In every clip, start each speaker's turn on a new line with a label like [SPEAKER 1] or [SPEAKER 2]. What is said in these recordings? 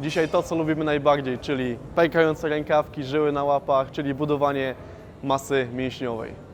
[SPEAKER 1] Dzisiaj to, co lubimy najbardziej, czyli pękające rękawki, żyły na łapach, czyli budowanie masy mięśniowej.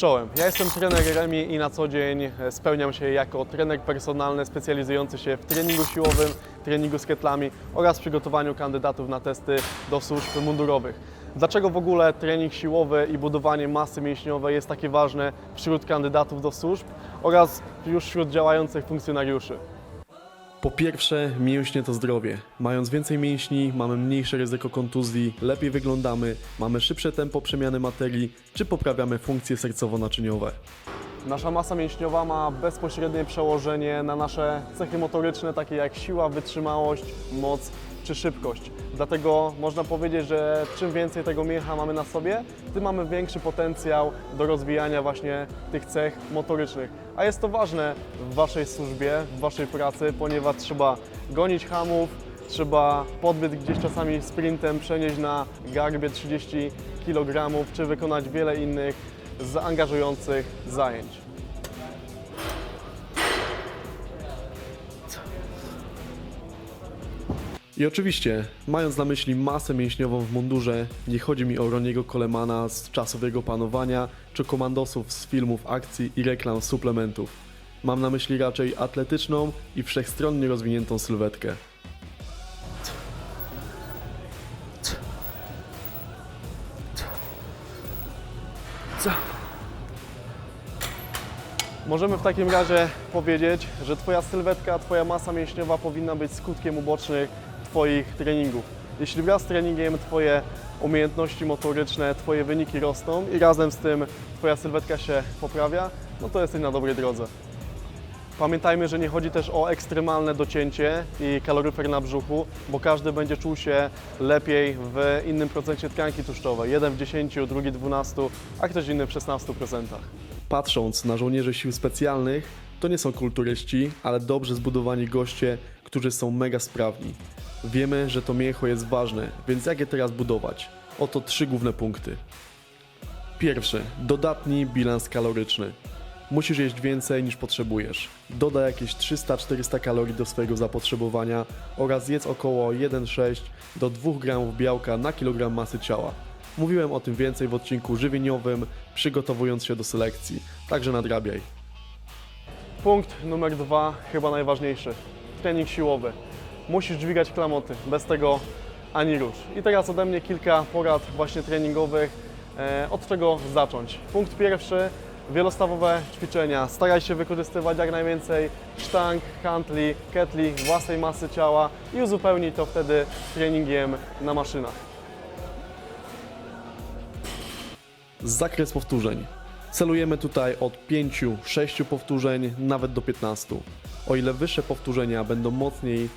[SPEAKER 1] Czołem. Ja jestem trener Remi i na co dzień spełniam się jako trener personalny specjalizujący się w treningu siłowym, treningu z ketlami oraz przygotowaniu kandydatów na testy do służb mundurowych. Dlaczego w ogóle trening siłowy i budowanie masy mięśniowej jest takie ważne wśród kandydatów do służb oraz już wśród działających funkcjonariuszy? Po pierwsze, mięśnie to zdrowie. Mając więcej mięśni, mamy mniejsze ryzyko kontuzji, lepiej wyglądamy, mamy szybsze tempo przemiany materii, czy poprawiamy funkcje sercowo-naczyniowe. Nasza masa mięśniowa ma bezpośrednie przełożenie na nasze cechy motoryczne, takie jak siła, wytrzymałość, moc czy szybkość. Dlatego można powiedzieć, że czym więcej tego mięcha mamy na sobie, tym mamy większy potencjał do rozwijania właśnie tych cech motorycznych. A jest to ważne w Waszej służbie, w Waszej pracy, ponieważ trzeba gonić hamów, trzeba podbiec gdzieś czasami sprintem, przenieść na garbie 30 kg, czy wykonać wiele innych zaangażujących zajęć. I oczywiście, mając na myśli masę mięśniową w mundurze, nie chodzi mi o Roniego Colemana z czasów jego panowania, czy komandosów z filmów akcji i reklam suplementów. Mam na myśli raczej atletyczną i wszechstronnie rozwiniętą sylwetkę. Możemy w takim razie powiedzieć, że Twoja sylwetka, Twoja masa mięśniowa powinna być skutkiem ubocznych Twoich treningów. Jeśli wraz z treningiem Twoje umiejętności motoryczne, Twoje wyniki rosną i razem z tym Twoja sylwetka się poprawia, no to jesteś na dobrej drodze. Pamiętajmy, że nie chodzi też o ekstremalne docięcie i kaloryfer na brzuchu, bo każdy będzie czuł się lepiej w innym procencie tkanki tłuszczowej. Jeden w 10, drugi w 12, a ktoś inny w 16%. Patrząc na żołnierzy sił specjalnych, to nie są kulturyści, ale dobrze zbudowani goście, którzy są mega sprawni. Wiemy, że to mięcho jest ważne, więc jak je teraz budować? Oto trzy główne punkty. Pierwszy, dodatni bilans kaloryczny. Musisz jeść więcej niż potrzebujesz. Dodaj jakieś 300-400 kalorii do swojego zapotrzebowania oraz jedz około 1,6 do 2 gramów białka na kilogram masy ciała. Mówiłem o tym więcej w odcinku żywieniowym, przygotowując się do selekcji, także nadrabiaj. Punkt numer dwa, chyba najważniejszy. Trening siłowy. Musisz dźwigać klamoty, bez tego ani rusz. I teraz ode mnie kilka porad właśnie treningowych, e, od czego zacząć. Punkt pierwszy, wielostawowe ćwiczenia. Staraj się wykorzystywać jak najwięcej sztang, hantli, ketli, własnej masy ciała i uzupełnij to wtedy treningiem na maszynach. Zakres powtórzeń. Celujemy tutaj od 5-6 powtórzeń, nawet do 15. O ile wyższe powtórzenia będą mocniej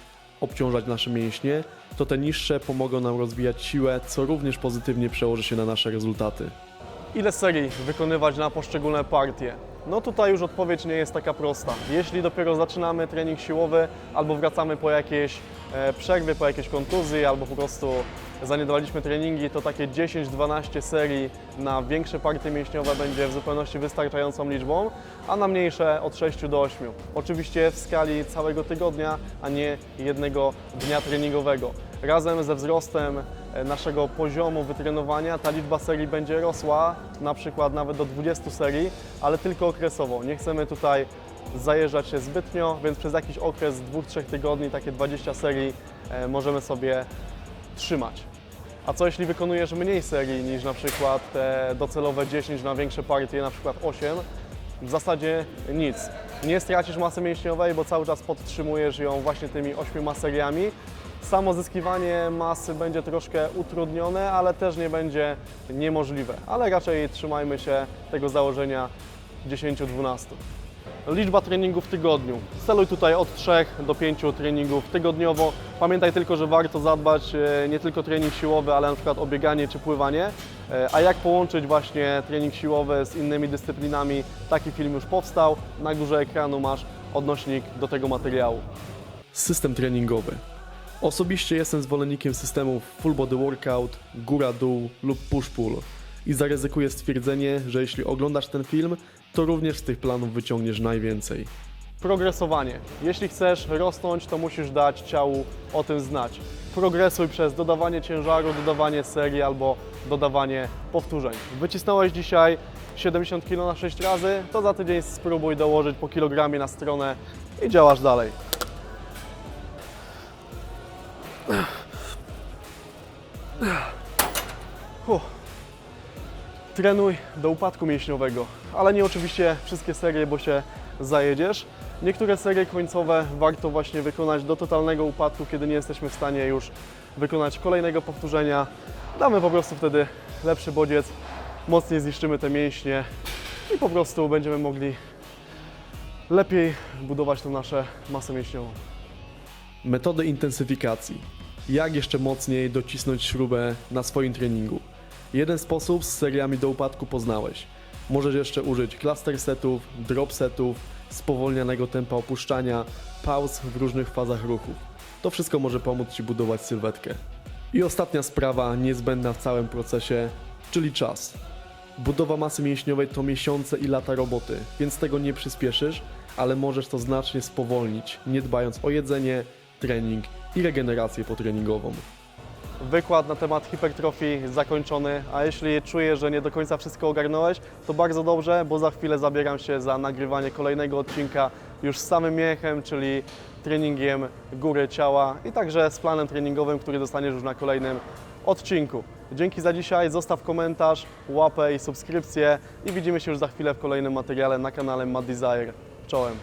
[SPEAKER 1] obciążać nasze mięśnie, to te niższe pomogą nam rozwijać siłę, co również pozytywnie przełoży się na nasze rezultaty. Ile serii wykonywać na poszczególne partie? No tutaj już odpowiedź nie jest taka prosta. Jeśli dopiero zaczynamy trening siłowy, albo wracamy po jakiejś e, przerwie, po jakiejś kontuzji, albo po prostu zaniedbaliśmy treningi, to takie 10-12 serii na większe partie mięśniowe będzie w zupełności wystarczającą liczbą, a na mniejsze od 6 do 8. Oczywiście w skali całego tygodnia, a nie jednego dnia treningowego. Razem ze wzrostem e, naszego poziomu wytrenowania ta liczba serii będzie rosła, na przykład nawet do 20 serii, ale tylko okresowo. Nie chcemy tutaj zajeżdżać się zbytnio, więc przez jakiś okres 2-3 tygodni takie 20 serii e, możemy sobie trzymać. A co jeśli wykonujesz mniej serii niż na przykład te docelowe 10 na większe partie, na przykład 8? W zasadzie nic. Nie stracisz masy mięśniowej, bo cały czas podtrzymujesz ją właśnie tymi 8 seriami. Samo zyskiwanie masy będzie troszkę utrudnione, ale też nie będzie niemożliwe. Ale raczej trzymajmy się tego założenia 10-12. Liczba treningów w tygodniu. Celuj tutaj od 3 do 5 treningów tygodniowo. Pamiętaj tylko, że warto zadbać e, nie tylko trening siłowy, ale na przykład o bieganie czy pływanie. E, A jak połączyć właśnie trening siłowy z innymi dyscyplinami? Taki film już powstał. Na górze ekranu masz odnośnik do tego materiału. System treningowy. Osobiście jestem zwolennikiem systemów full body workout, góra-dół lub push-pull i zaryzykuję stwierdzenie, że jeśli oglądasz ten film, to również z tych planów wyciągniesz najwięcej. Progresowanie. Jeśli chcesz rosnąć, to musisz dać ciału o tym znać. Progresuj przez dodawanie ciężaru, dodawanie serii albo dodawanie powtórzeń. Wycisnąłeś dzisiaj 70 kg na 6 razy, to za tydzień spróbuj dołożyć po kilogramie na stronę i działasz dalej. Trenuj do upadku mięśniowego, ale nie oczywiście wszystkie serie, bo się zajedziesz. Niektóre serie końcowe warto właśnie wykonać do totalnego upadku, kiedy nie jesteśmy w stanie już wykonać kolejnego powtórzenia. Damy po prostu wtedy lepszy bodziec, mocniej zniszczymy te mięśnie i po prostu będziemy mogli lepiej budować tą nasze masę mięśniową. Metody intensyfikacji. Jak jeszcze mocniej docisnąć śrubę na swoim treningu? Jeden sposób z seriami do upadku poznałeś. Możesz jeszcze użyć cluster setów, drop setów, spowolnionego tempa opuszczania, pauz w różnych fazach ruchów. To wszystko może pomóc Ci budować sylwetkę. I ostatnia sprawa, niezbędna w całym procesie, czyli czas. Budowa masy mięśniowej to miesiące i lata roboty, więc tego nie przyspieszysz, ale możesz to znacznie spowolnić, nie dbając o jedzenie, trening i regenerację potreningową. Wykład na temat hipertrofii zakończony, a jeśli czujesz, że nie do końca wszystko ogarnąłeś, to bardzo dobrze, bo za chwilę zabieram się za nagrywanie kolejnego odcinka już z samym miechem, czyli treningiem góry ciała i także z planem treningowym, który dostaniesz już na kolejnym odcinku. Dzięki za dzisiaj, zostaw komentarz, łapę i subskrypcję i widzimy się już za chwilę w kolejnym materiale na kanale Mad Desire. Czołem!